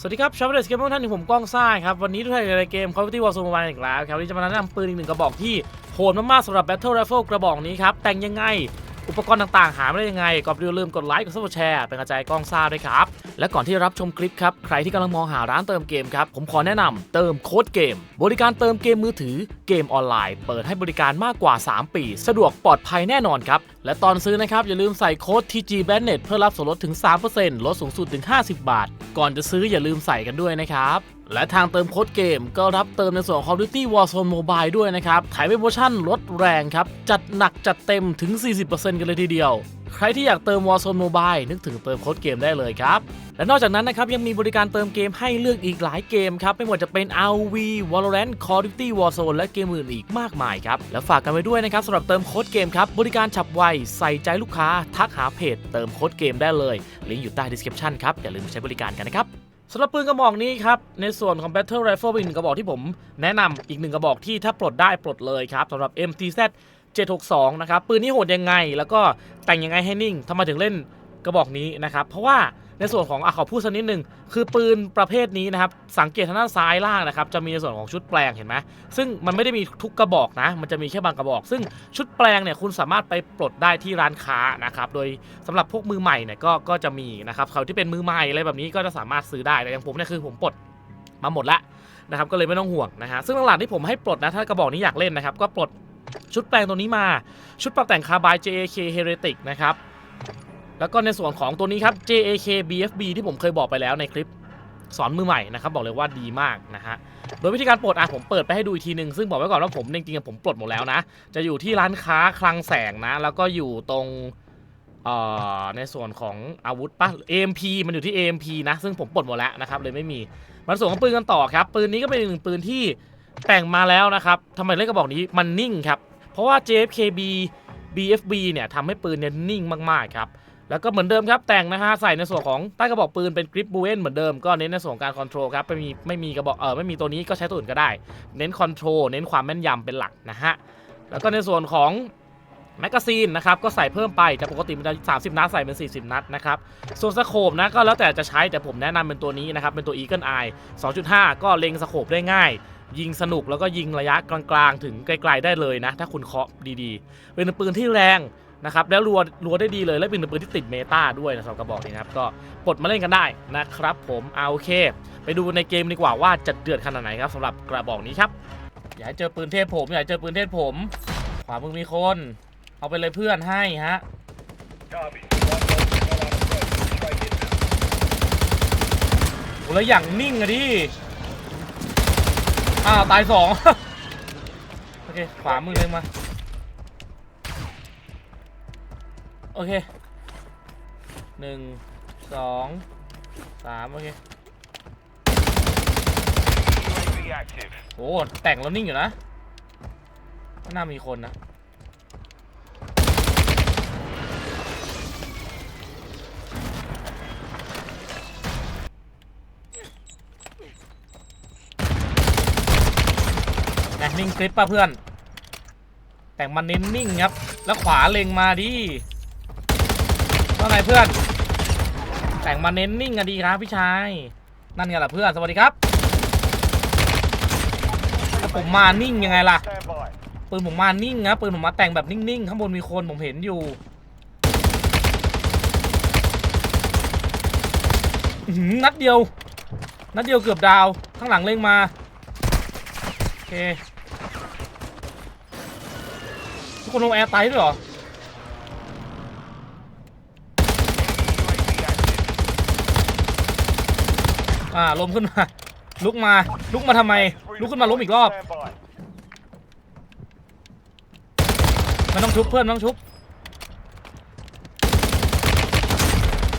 สวัสดีครับชาวเดสเกมเมอร์ท่านที่ผมก้องซ่างครับ วันนี้ทุกท่านในเกม Call of Duty Warzone Mobile อีกแล้วครับวันนี้จะมาแนะนำปืนอีกหนึ่งกระบอกที่โหดมากๆสำหรับ Battle Rifle กระบอกนี้ครับ แต่งยังไง อุปกรณ์ต่างๆ หาไม่ได้ยังไงก่อนไปดูลืมกดไลค์กดซับสไครต์เป็นกระจายกล้องซ่าด้วยครับ และก่อนที่รับชมคลิปครับ ใครที่กำลังมองหาร้านเติมเกมครับ ผมขอแนะนำเติมโค้ดเกม บริการเติมเกมมือถือเกมออนไลน์ เปิดให้บริการมากกว่า 3 ปี สะดวกปลอดภัยแน่นอนครับ และตอนซื้อนะครับอย่าลืมใส่โค้ด TG b a n n e t เพื่อรับส่วนลดถึง 3%ลดสูงสุดถึง 50 บาท ก่อนจะซื้ออย่าลืมใส่กันด้วยนะครับ และทางเติมโค้ดเกมก็รับเติมในส่วนของ Call of Duty Warzone Mobile ด้วยนะครับขายเป็นโปรโมชั่นลดแรงครับ จัดหนักจัดเต็มถึง 40%กันเลยทีเดียว ใครที่อยากเติม Warzone Mobile นึกถึงเติมโค้ดเกมได้เลยครับ และนอกจากนั้นนะครับ ยังมีบริการเติมเกมให้เลือกอีกหลายเกมครับ ไม่ว่าจะเป็น RV Valorant Call of Duty Warzone และเกมอื่นอีกมากมายครับ และฝากกันไว้ด้วยนะครับสำหรับเติมโค้ดเกมครับบริการฉับไวใส่ใจลูกค้าทักหาเพจเติมโค้ดเกมได้เลยลิงก์อยู่ใต้ description ครับอย่าลืมไปใช้บริการกันนะครับ สำหรับปืนกระบอกนี้ครับ ในส่วนของ Battle Rifle เป็นหนึ่งกระบอกที่ผมแนะนำอีกหนึ่งกระบอกที่ถ้าปลดได้ปลดเลยครับสำหรับ MTZ 762 นะครับ ปืนนี้โหดยังไง แล้วก็แต่งยังไงให้นิ่งทำไมถึงเล่นกระบอกนี้นะครับ เพราะว่า ในส่วนของอะขอพูดสักนิดหนึ่งคือปืนประเภทนี้นะครับสังเกตทางด้านซ้ายล่างนะครับจะมีในส่วนของชุดแปลงเห็นไหมซึ่งมันไม่ได้มีทุกกระบอกนะ มันจะมีแค่บางกระบอก ซึ่งชุดแปลงเนี่ยคุณสามารถไปปลดได้ที่ร้านค้านะครับโดยสำหรับพวกมือใหม่เนี่ยก็ก็จะมีนะครับเขาที่เป็นมือใหม่อะไรแบบนี้ก็จะสามารถซื้อได้แต่อย่างผมเนี่ยคือผมปลดมาหมดละนะครับก็เลยไม่ต้องห่วงนะฮะซึ่งหลังๆที่ผมให้ปลดนะถ้ากระบอกนี้อยากเล่นนะครับก็ปลดชุดแปลงตัวนี้มาชุดปรับแต่งคาร์บาย JAK Heretic นะครับ แล้วก็ในส่วนของตัวนี้ครับ JAK BFB ที่ผมเคยบอกไปแล้วในคลิปสอนมือใหม่นะครับบอกเลยว่าดีมากนะฮะโดยวิธีการปลดอะผมเปิดไปให้ดูอีกทีหนึ่งซึ่งบอกไว้ก่อนว่าผมจริงๆผมปลดหมดแล้วนะ จะอยู่ที่ร้านค้าคลังแสงนะ แล้วก็อยู่ตรงในส่วนของอาวุธปะ AMP มันอยู่ที่ AMP นะ ซึ่งผมปลดหมดแล้วนะครับเลยไม่มีมาส่วนของปืนกันต่อครับ ปืนนี้ก็เป็นหนึ่งปืนที่แต่งมาแล้วนะครับทำไมเล่นกระบอกนี้มันนิ่งครับ เพราะว่า JFKB BFB เนี่ยทำให้ปืนเนี่ยนิ่งมากๆครับ แล้วก็เหมือนเดิมครับแต่งนะฮะใส่ในส่วนของใต้กระบอกปืนเป็นกริปบูเอนเหมือนเดิมก็เน้นในส่วนการคอนโทรลครับไม่มีไม่มีกระบอกเออไม่มีตัวนี้ก็ใช้ตัวอื่นก็ได้ เน้นคอนโทรลเน้นความแม่นยำเป็นหลักนะฮะแล้วก็ในส่วนของแมกกาซีนนะครับก็ใส่เพิ่มไปจากปกติมันจะ30 นัดใส่เป็น 40 นัดนะครับส่วนสโคปนะก็แล้วแต่จะใช้แต่ผมแนะนำเป็นตัวนี้นะครับเป็นตัว Eagle Eye 2.5 ก็เล็งสโคปได้ง่ายยิงสนุกแล้วก็ยิงระยะกลางๆ ถึงไกลๆได้เลยนะ ถ้าคุณเคาะดีๆ เป็นปืนที่แรง นะครับแล้วรัวรัวได้ดีเลยและเป็นปืนที่ติดเมตาด้วยนะสำหรับกระบอกนี้นะครับก็ปลดมาเล่นกันได้นะครับ ผมเอาโอเค ไปดูในเกมดีกว่าว่าจะเดือดขนาดไหนครับสำหรับกระบอกนี้ครับอย่าให้เจอปืนเทพผมอย่าให้เจอปืนเทพผมขวามึงมีคน เอาไปเลยเพื่อนให้ฮะโอ้แล้วอย่างนิ่งอะดิอ้าวตายสองโอเคขวามือเลยมา โอเคหนึ่งสองสามโอเค UAV active. โอ้แต่งแล้วนิ่งอยู่นะไม่น่ามีคนนะแหมนิ่งคลิปป่ะเพื่อน แต่งมันเน้นนิ่งครับ แล้วขวาเล็งมาดิ ว่าไงเพื่อน แต่งมาเน้นนิ่งอะดีครับพี่ชาย นั่นไงล่ะเพื่อนสวัสดีครับถ้าผมมานิ่งยังไงล่ะ ปืนผมมานิ่งนะปืนผมมาแต่งแบบนิ่งๆข้างบนมีคนผมเห็นอยู่นัดเดียว นัดเดียวเกือบดาว ข้างหลังเล็งมา โอเค ทุกคนลงแอร์ไตด้วยเหรอ UAV active. อ่าล้มขึ้นมา ลุกมา ลุกมาทำไม ลุกขึ้นมาล้มอีกรอบ มันต้องชุบเพื่อนต้องชุบ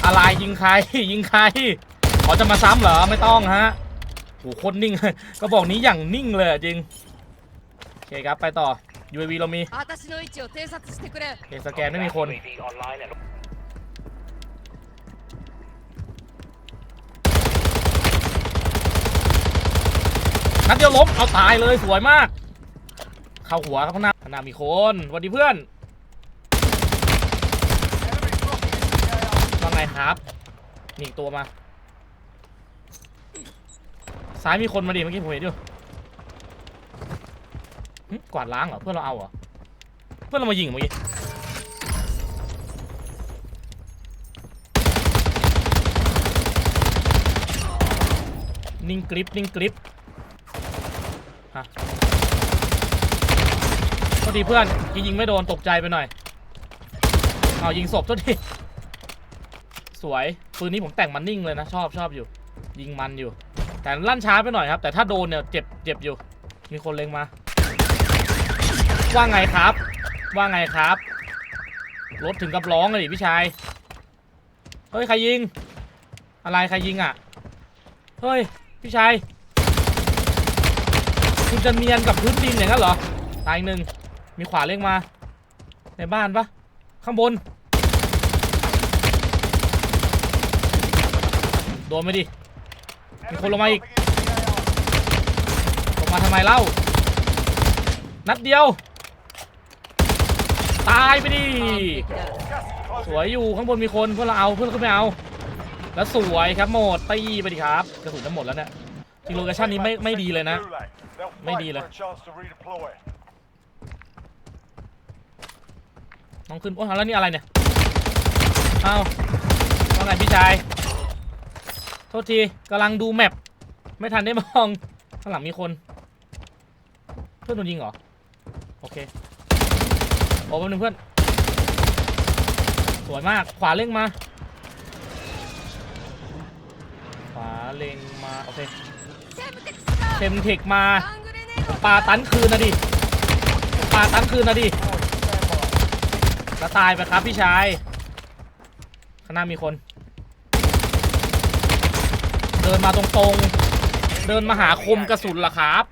อะไรยิงใคร ยิงใครเขาจะมาซ้ำเหรอ ไม่ต้องฮะโหโคตรนิ่ง ก็บอกนี้อย่างนิ่งเลยจริง โอเคครับไปต่อ UAV เรามีเอสแกนไม่มีคน นัดเดียวล้มเอาตายเลยสวยมาก เข้าหัวครับข้าหน้าข้างหน้ามีคนสวัสดีเพื่อนว่าไงครับนี่อีกตัวมา ซ้ายมีคนมาดิเมื่อกี้ผมเห็นอยู่กวาดล้างเหรอเพื่อนเราเอาเหรอเพื่อนเรามายิงเหรอเมื่อกี้นิ่งกริปนิ่งกริปฮะโท ษทีเพื่อนยิงยิงไม่โดนตกใจไปหน่อยเอายิงศพโทษทีสวยปืนนี้ผมแต่งมันนิ่งเลยนะชอบชอบอยู่ ยิงมันอยู่ แต่ลั่นช้าไปหน่อยครับ แต่ถ้าโดนเนี่ยเจ็บเจ็บอยู่ มีคนเล็งมา ว่าไงครับ ว่าไงครับรถถึงกับร้องเลยพี่ชายเฮ้ยใครยิง อะไรใครยิงอะเฮ้ยพี่ชายคุณจะเนียนกับพื้นดินอย่างนั้นเหรอตายหนึ่ง มีขวาเล่งมา ในบ้านปะข้างบน โดนไปดิ มีคนลงมาอีก ลงมาทำไมเล่า นัดเดียว ตายไปดิ สวยอยู่ข้างบนมีคนเพื่อนเราเอาเพื่อนขึ้นไปเอา แล้วสวยครับหมดตีไปดิครับกระสุนจะหมดแล้วเนี่ยจริโลเคชั่นนี้ไม่ไม่ดีเลยนะ ไม่ดีเลย ต้องขึ้น โอ้แล้วนี่อะไรเนี่ย เอาว่าไงพี่ชาย โทษทีกำลังดูแมปไม่ทันได้มอง ข้างหลังมีคน เพื่อนโดนยิงเหรอ โอเค โอ้แป๊บนึงเพื่อน สวยมาก ขวาเล่งมา ขวาเล่งมา โอเคเทมเทคมาปาตันคืนนะดิปาตันคืนนะดิ แล้วตายไปครับพี่ชาย ข้างหน้ามีคน เดินมาตรงๆ เดินมาหาคมกระสุนล่ะครับ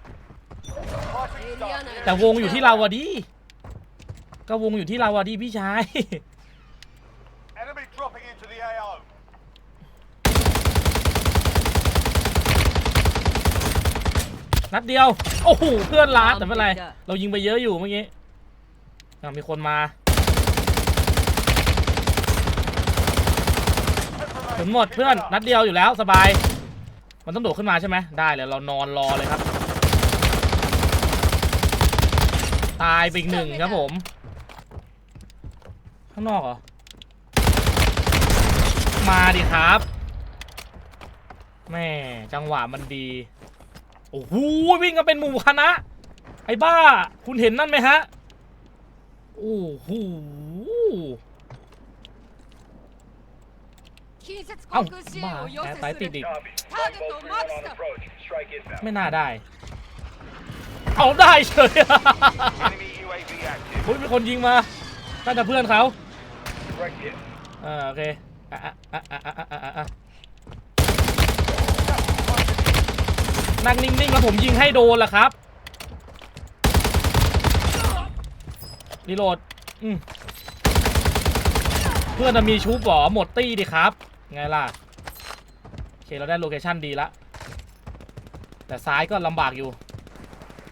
แต่วงอยู่ที่เราอะดิ ก็วงอยู่ที่เราอะดิพี่ชายนัดเดียว โอ้โห เพื่อนลาดแต่ไม่เป็นไร เรายิงไปเยอะอยู่เมื่อกี้อะมีคนมา ถึงหมดเพื่อนนัดเดียวอยู่แล้วสบาย มันต้องโดดขึ้นมาใช่ไหมได้เลยเรานอนรอเลยครับ ตายไปอีกหนึ่งครับผม ข้างนอกเหรอ มาดิครับแม่จังหวะมันดี โอ้โหวิ่งกันเป็นหมู่คณะ ไอ้บ้า คุณเห็นนั่นไหมฮะ โอ้โห เอ้ามาแอร์ไตติดอีกไม่น่าได้ เอาได้เฉย Enemy คุณเป็นคนยิงมาน่าจะเพื่อนเขา Direct เออโอเคอะอะอะอะอะอะอะอะนั่งนิ่งๆแล้วผมยิงให้โดนล่ะครับรีโหลดเพื่อนจะมีชุบหรอหมดตี้ดิครับ ไงล่ะ โอเค เราได้โลเคชั่นดีละ แต่ซ้ายก็ลำบากอยู่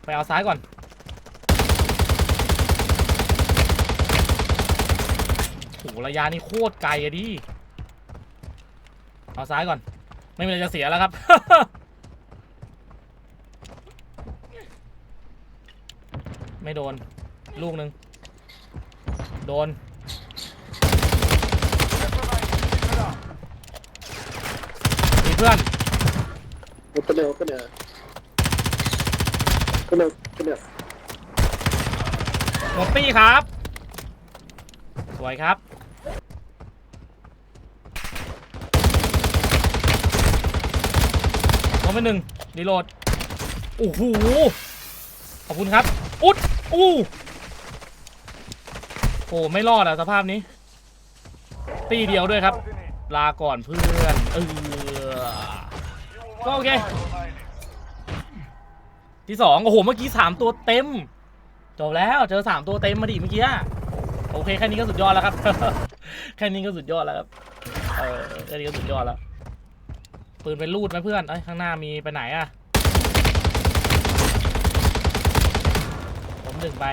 ไปเอาซ้ายก่อน โห ระยะนี่โคตรไกลอะดิ เอาซ้ายก่อน ไม่มีอะไรจะเสียแล้วครับ ไม่โดน ลูกหนึ่งโดน มีเพื่อน Open it, open it. Open it, open it. หมดปี้ครับ สวยครับ ลงไปหนึ่งรีโหลด โอ้โห ขอบคุณครับ อุ๊ดอู้โอ้ไม่รอดอะสภาพนี้ ตีเดียวด้วยครับ Closing in. ลาก่อนเพื่อนเออ You will Go again. one squad remaining. ที่สองโอ้โห เมื่อกี้สามตัวเต็ม จบแล้ว เจอสามตัวเต็มมาดิเมื่อกี้อะโอเค แค่นี้ก็สุดยอดแล้วครับ แค่นี้ก็สุดยอดแล้วครับ เออ แค่นี้ก็สุดยอดแล้ว ปืนเป็นรูดไหมเพื่อน เอ้ย ข้างหน้ามีไปไหนอะผมหนึ่งไป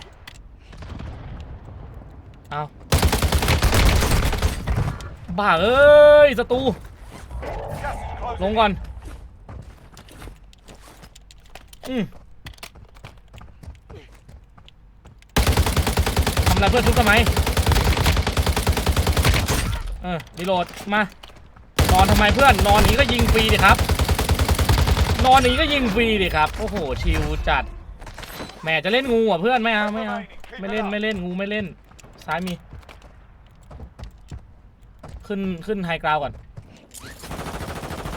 เอาบ้าเอ้ยศัตรูลงก่อน ทำอะไรเพื่อนทุกทำไมเออรีโหลดมานอนทำไมเพื่อนนอนนี้ก็ยิงฟรีดิครับ นอนนี้ก็ยิงฟรีดิครับโอ้โหชิวจัดแหมจะเล่นงูอะเพื่อนไม่เอาไม่เอาไม่เล่นไม่เล่นงูไม่เล่น ซ้ายมี ขึ้นขึ้นไฮกราวก่อน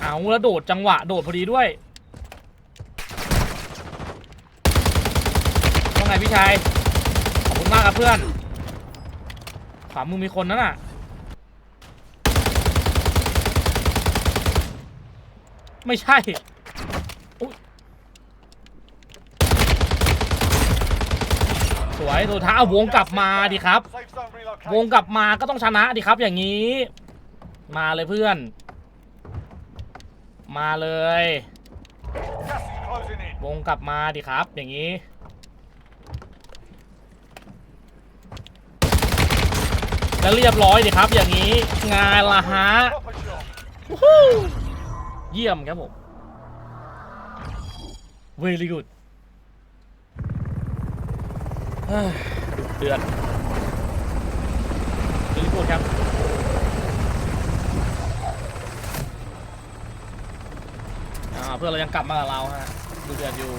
เอาแล้วโดดจังหวะ โดดพอดีด้วยาไงพี่ชาย ขอบคุณมากครับเพื่อน ขวามือมีคนนั่นน่ะ ไม่ใช่สวยตัวท้าวงกลับมาดิครับ วงกลับมาก็ต้องชนะดิครับ อย่างนี้ มาเลยเพื่อน มาเลย วงกลับมาดิครับ อย่างนี้ แล้วเรียบร้อยดิครับ อย่างนี้งานละฮะเยี่ยมครับผม very good เดุเดือด very good ครับเพื่อนเรายังกลับมากับเราฮะดูเดือดอยู่